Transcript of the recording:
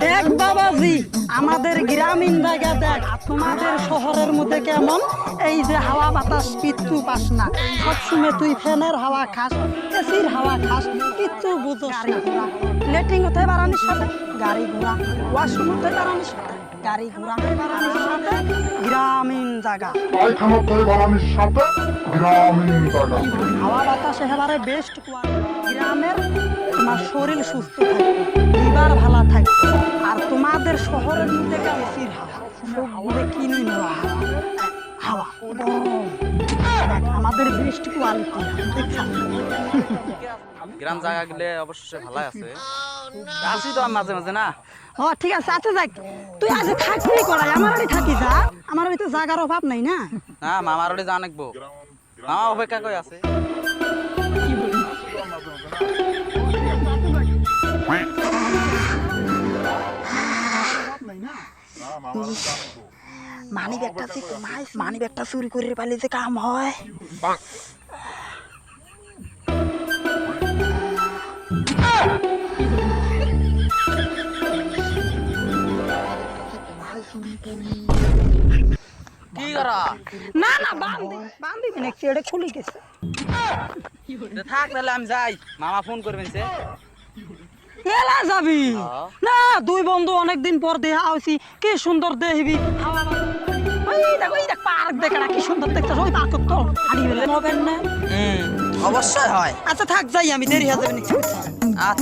দেখ বাবাজি আমাদের গ্রামীণ জায়গা দেখ তোমাদের শহরের মধ্যে কেমন? এই যে হাওয়া বাতাস কিচ্ছু পাস না। সবসময় তুই ফ্যানের হাওয়া খাস এসির হাওয়া খাস কিচ্ছু বুঝোস না। লেটিং হতে বাড়ানির সাথে গাড়ি ঘোড়া ওয়াশরুম হতে বাড়ানির সাথে গাড়ি ঘোড়া হতে বাড়ানির সাথে গ্রামীণ জায়গা। পায়খানা তৈ বানানির সাথে গ্রামীণ জায়গা। হাওয়া বাতাস একেবারে বেস্ট গ্রামের তোমার শরীর সুস্থ থাকবে। শহরের মধ্যে হাওয়া। সবগুলো কিনে নেওয়া হাওয়া? হাওয়া। গরম। দেখ, আমাদের বেস্ট কোয়ালিটি গ্রাম জায়গা গেলে অবশ্যই ভালো আছে। আসি তো মাঝে মাঝে না? ও ঠিক আছে আচ্ছা যাক। তুই আজ থাকবি করাই আমার বাড়ি থাকি যা। আমার বাড়িতে জাগার অভাব নাই না? না মামার ওটি যা নাকবো মামা অপেক্ষা করে আছে। মানি ব্যাগটা মানি ব্যাগটা চুরি করে পাইলে যে কাম হয়। কি করা? না না বান্ধি খুলে গেছে। থাক তাহলে আমি যাই। মামা ফোন করবেন সে। এলা যাবি? হ্যাঁ। না দুই বন্ধু অনেকদিন পর দেখা হইছি। কি সুন্দর দেখবি। ওই দেখ ওই দেখ পার্ক দেখে না কি সুন্দর দেখতে ওই পার্ক তো নবেন না অবশ্যই হয়। আচ্ছা থাক যাই আমি দেরি হয়ে যাবে আচ্ছা।